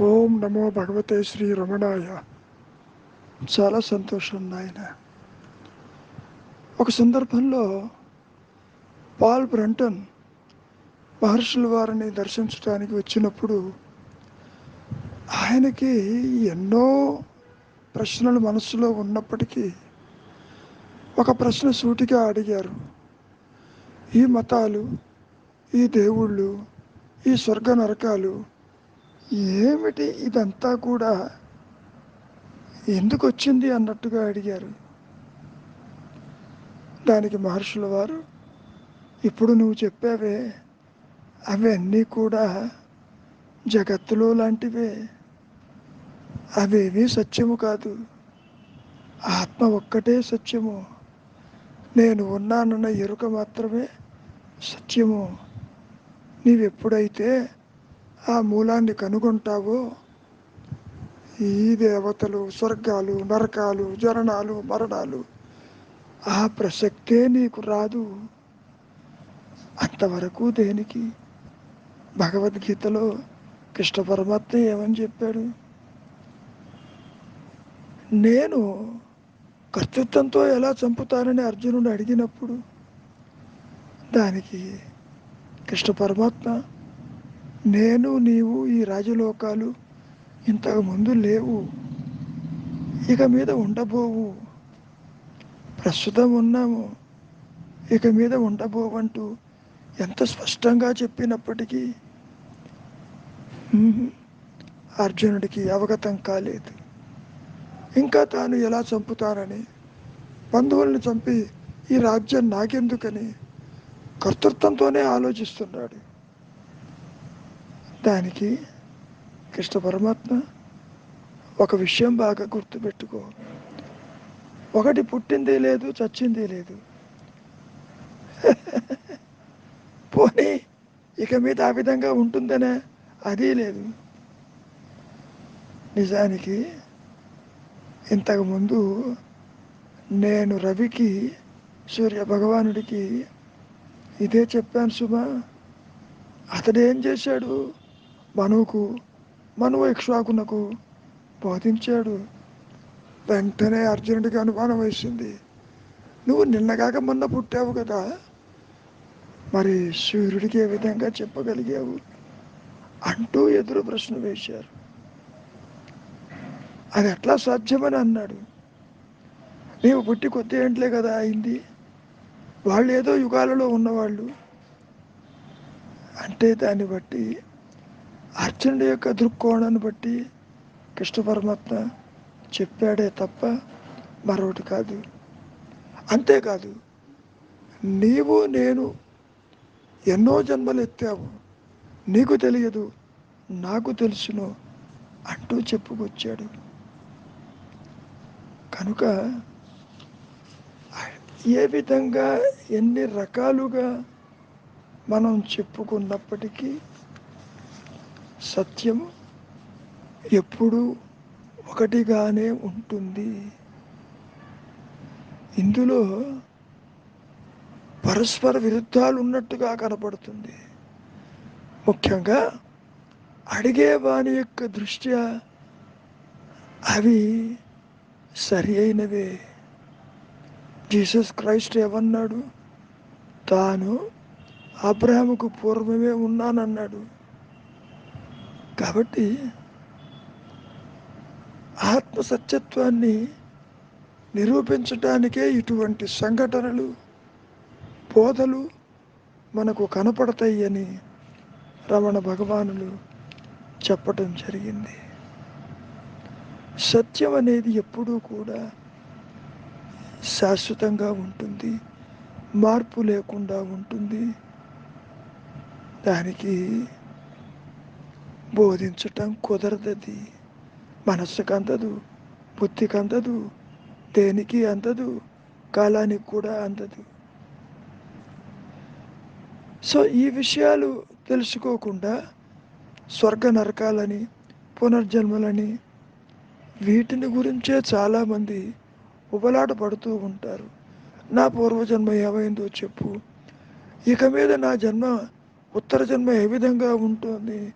ఓం నమో భగవతే శ్రీ రమణాయ. చాలా సంతోషం నాయన. ఒక సందర్భంలో పాల్ బ్రంటన్ మహర్షుల వారిని దర్శించడానికి వచ్చినప్పుడు ఆయనకి ఎన్నో ప్రశ్నలు మనసులో ఉన్నప్పటికీ ఒక ప్రశ్న సూటిగా అడిగారు. ఈ మతాలు ఈ దేవుళ్ళు ఈ స్వర్గ నరకాలు ఏమిటి ఇదంతా కూడా? ఎందుకు వచ్చింది అన్నట్టుగా అడిగారు. దానికి మహర్షుల వారు ఇప్పుడు నువ్వు చెప్పావే అవన్నీ కూడా జగత్తులో లాంటివే. అవేవి సత్యము కాదు. ఆత్మ ఒక్కటే సత్యము. నేను ఉన్నానన్న ఎరుక మాత్రమే సత్యము. నీవెప్పుడైతే ఆ మూలాన్ని కనుగొంటావో? ఈ దేవతలు స్వర్గాలు నరకాలు జరణాలు మరణాలు ఆ ప్రసక్తే నీకు రాదు. అంతవరకు దేనికి? భగవద్గీతలో కృష్ణ పరమాత్మ ఏమని చెప్పాడు? నేను కర్తృత్వంతో ఎలా చంపుతానని అర్జునుడు అడిగినప్పుడు దానికి కృష్ణ పరమాత్మ నేను నీవు ఈ రాజలోకాలు ఇంతకు ముందు లేవు. ఇక మీద ఉండబోవు. ప్రస్తుతం ఉన్నాము. ఇక మీద ఉండబోవంటూ ఎంత స్పష్టంగా చెప్పినప్పటికీ అర్జునుడికి అవగతం కాలేదు. ఇంకా తాను ఎలా చంపుతానని బంధువుల్ని చంపి ఈ రాజ్యం నాకెందుకని కర్తృత్వంతోనే ఆలోచిస్తున్నాడు. దానికి కృష్ణ పరమాత్మ ఒక విషయం బాగా గుర్తుపెట్టుకో. ఒకటి పుట్టింది లేదు చచ్చింది లేదు. పోనీ ఇక మీద ఆ విధంగా ఉంటుందనే అది లేదు. నిజానికి ఇంతకుముందు నేను రవికి సూర్య భగవానుడికి ఇదే చెప్పాను సుమా. అతడేం చేశాడు? మనువుకు మనువు ఇక్ష్వాకునకు బోధించాడు వెంటనే అర్జునుడికి అనుమానం వేసింది. నువ్వు నిన్నగాక మొన్న పుట్టావు కదా. మరి సూర్యుడికి ఏ విధంగా చెప్పగలిగావు? అంటూ ఎదురు ప్రశ్న వేశారు. అది ఎట్లా సాధ్యమని? అన్నాడు. నీవు పుట్టి కొద్ది ఏంట్లే కదా అయింది. వాళ్ళు ఏదో యుగాలలో ఉన్నవాళ్ళు. అంటే దాన్ని బట్టి అర్జునుడి యొక్క దృక్కోణాన్ని బట్టి కృష్ణ పరమాత్మ చెప్పాడే తప్ప మరొకటి కాదు. అంతేకాదు నీవు నేను ఎన్నో జన్మలు ఎత్తావు. నీకు తెలియదు నాకు తెలుసును అంటూ చెప్పుకొచ్చాడు. కనుక ఏ విధంగా ఎన్ని రకాలుగా మనం చెప్పుకున్నప్పటికీ సత్యం ఎప్పుడూ ఒకటిగానే ఉంటుంది. ఇందులో పరస్పర విరుద్ధాలు ఉన్నట్టుగా కనపడుతుంది. ముఖ్యంగా అడిగేవాని యొక్క దృష్ట్యా అవి సరి అయినవే. జీసస్ క్రైస్ట్ ఏమన్నాడు? తాను అబ్రహాముకు పూర్వమే ఉన్నానన్నాడు. కాబట్టి ఆత్మసత్యత్వాన్ని నిరూపించటానికే ఇటువంటి సంఘటనలు బోధలు మనకు కనపడతాయి అని రమణ భగవానులు చెప్పటం జరిగింది. సత్యం అనేది ఎప్పుడూ కూడా శాశ్వతంగా ఉంటుంది మార్పు లేకుండా ఉంటుంది. దానికి బోధించటం కుదరదది. మనస్సుకు అందదు బుద్ధికి అందదు దేనికి అందదు కాలానికి కూడా అందదు. సో ఈ విషయాలు తెలుసుకోకుండా స్వర్గ నరకాలని పునర్జన్మలని వీటిని గురించే చాలామంది ఉబలాట పడుతూ ఉంటారు. నా పూర్వజన్మ ఏమైందో చెప్పు. ఇక మీద నా జన్మ ఉత్తర జన్మ ఏ విధంగా ఉంటుంది?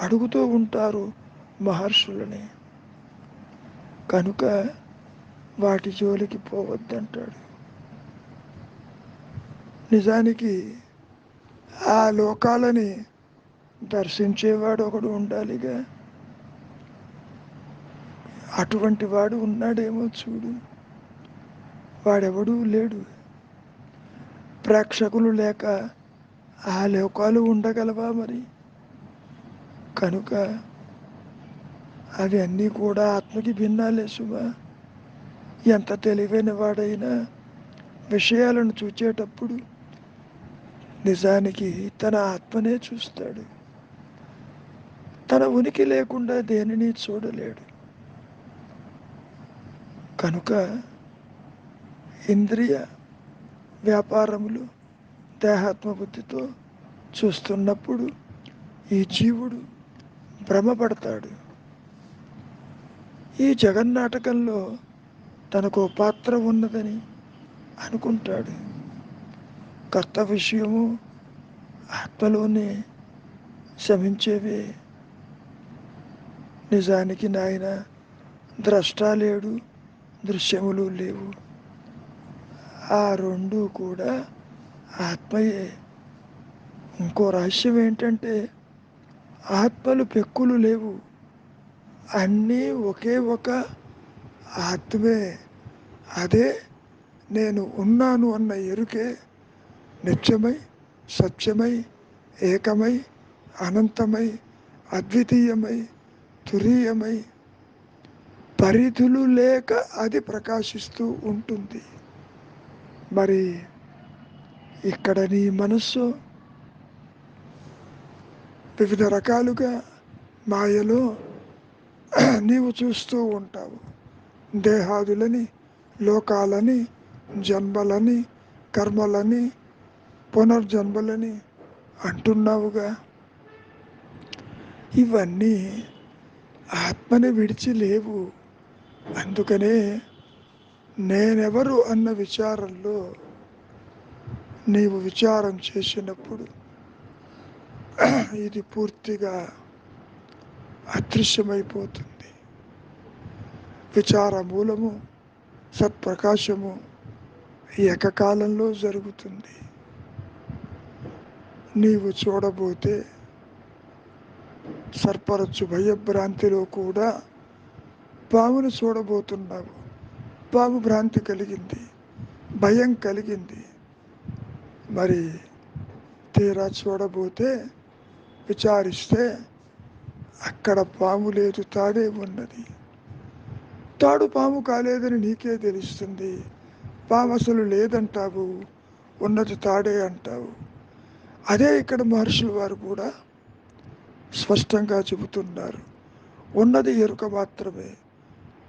అడుగుతూ ఉంటారు మహర్షులని. కనుక వాటి జోలికి పోవద్దంటాడు. నిజానికి ఆ లోకాలని దర్శించేవాడు ఒకడు ఉండాలిగా. అటువంటి వాడు ఉన్నాడేమో చూడు. వాడెవడూ లేడు. ప్రేక్షకులు లేక ఆ లోకాలు ఉండగలవా మరి? కనుక అవి అన్నీ కూడా ఆత్మకి భిన్నాలే సుమా. ఎంత తెలివైన వాడైనా విషయాలను చూచేటప్పుడు నిజానికి తన ఆత్మనే చూస్తాడు. తన ఉనికి లేకుండా దేనిని చూడలేడు. కనుక ఇంద్రియ వ్యాపారములు దేహాత్మ బుద్ధితో చూస్తున్నప్పుడు ఈ జీవుడు భ్రమపడతాడు ఈ జగన్నాటకంలో తనకు పాత్ర ఉన్నదని అనుకుంటాడు. కర్త విషయము ఆత్మలోనే శమించేవే. నిజానికి నాయన ద్రష్ట లేడు దృశ్యములు లేవు. ఆ రెండు కూడా ఆత్మయే. ఇంకో రహస్యం ఏంటంటే ఆత్మలు పెక్కులు లేవు. అన్నీ ఒకే ఒక ఆత్మే. అదే నేను ఉన్నాను అన్న ఎరుకే నిత్యమై సత్యమై ఏకమై అనంతమై అద్వితీయమై తురీయమై. పరిధులు లేక అది ప్రకాశిస్తూ ఉంటుంది. మరి ఇక్కడ నీ మనస్సు వివిధ రకాలుగా మాయలో నీవు చూస్తూ ఉంటావు. దేహాదులని లోకాలని జన్మలని కర్మలని పునర్జన్మలని అంటున్నావుగా. ఇవన్నీ ఆత్మని విడిచి లేవు. అందుకనే నేనెవరు అన్న విచారంలో నీవు విచారం చేసినప్పుడు ఇది పూర్తిగా అదృశ్యమైపోతుంది. విచార మూలము సత్ప్రకాశము ఏకకాలంలో జరుగుతుంది. నీవు చూడబోతే సర్పరచ్చు భయభ్రాంతిలో కూడా పామును చూడబోతున్నావు. పాము భ్రాంతి కలిగింది భయం కలిగింది. మరి తీరా చూడబోతే విచారిస్తే అక్కడ పాము లేదు తాడే ఉన్నది. తాడు పాము కాలేదని నీకే తెలుస్తుంది. పాము అసలు లేదంటావు ఉన్నది తాడే అంటావు. అదే ఇక్కడ మహర్షులు వారు కూడా స్పష్టంగా చెబుతున్నారు. ఉన్నది ఎరుక మాత్రమే.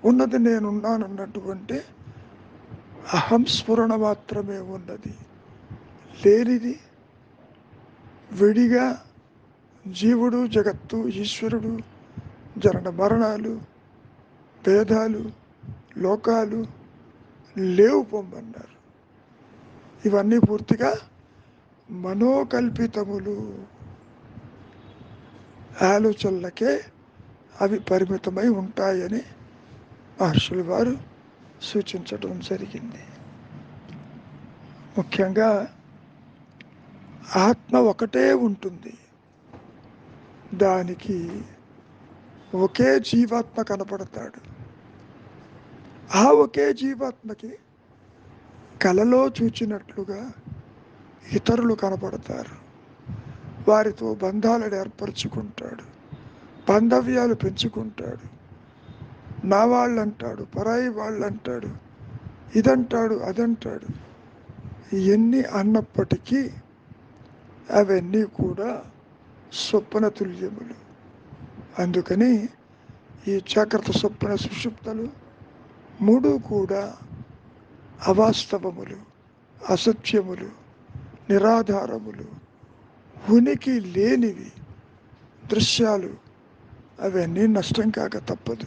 ఉన్నది నేనున్నానన్నటువంటి అహం స్ఫురణ మాత్రమే ఉన్నది. లేనిది విడిగా జీవుడు జగత్తు ఈశ్వరుడు జరణ మరణాలు భేదాలు లోకాలు లేవు పొమ్మన్నారు ఇవన్నీ పూర్తిగా మనోకల్పితములు. ఆలోచనలకే అవి పరిమితమై ఉంటాయని మహర్షులు వారు సూచించడం జరిగింది. ముఖ్యంగా ఆత్మ ఒకటే ఉంటుంది. దానికి ఒకే జీవాత్మ కనపడతాడు. ఆ ఒకే జీవాత్మకి కలలో చూచినట్లుగా ఇతరులు కనపడతారు. వారితో బంధాలను ఏర్పరచుకుంటాడు. బాంధవ్యాలు పెంచుకుంటాడు. నా వాళ్ళు అంటాడు పరాయి వాళ్ళు అంటాడు ఇదంటాడు అదంటాడు. ఎన్ని అన్నప్పటికీ అవన్నీ కూడా స్వప్న తుల్యములు. అందుకని ఈ జాగ్రత్త స్వప్న సుషుప్తలు మూడు కూడా అవాస్తవములు అసత్యములు నిరాధారములు. ఉనికి లేనివి దృశ్యాలు అవన్నీ నష్టం కాక తప్పదు.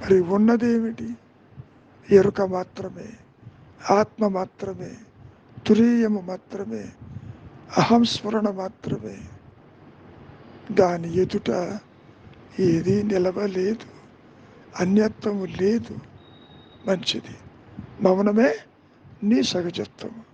మరి ఉన్నదేమిటి? ఎరుక మాత్రమే ఆత్మ మాత్రమే తురీయము మాత్రమే అహం స్మరణ మాత్రమే. దాని ఎదుట ఏది నిలవలేదు. అన్యత్వము లేదు. మంచిది. మౌనమే నీ సహజత్వము.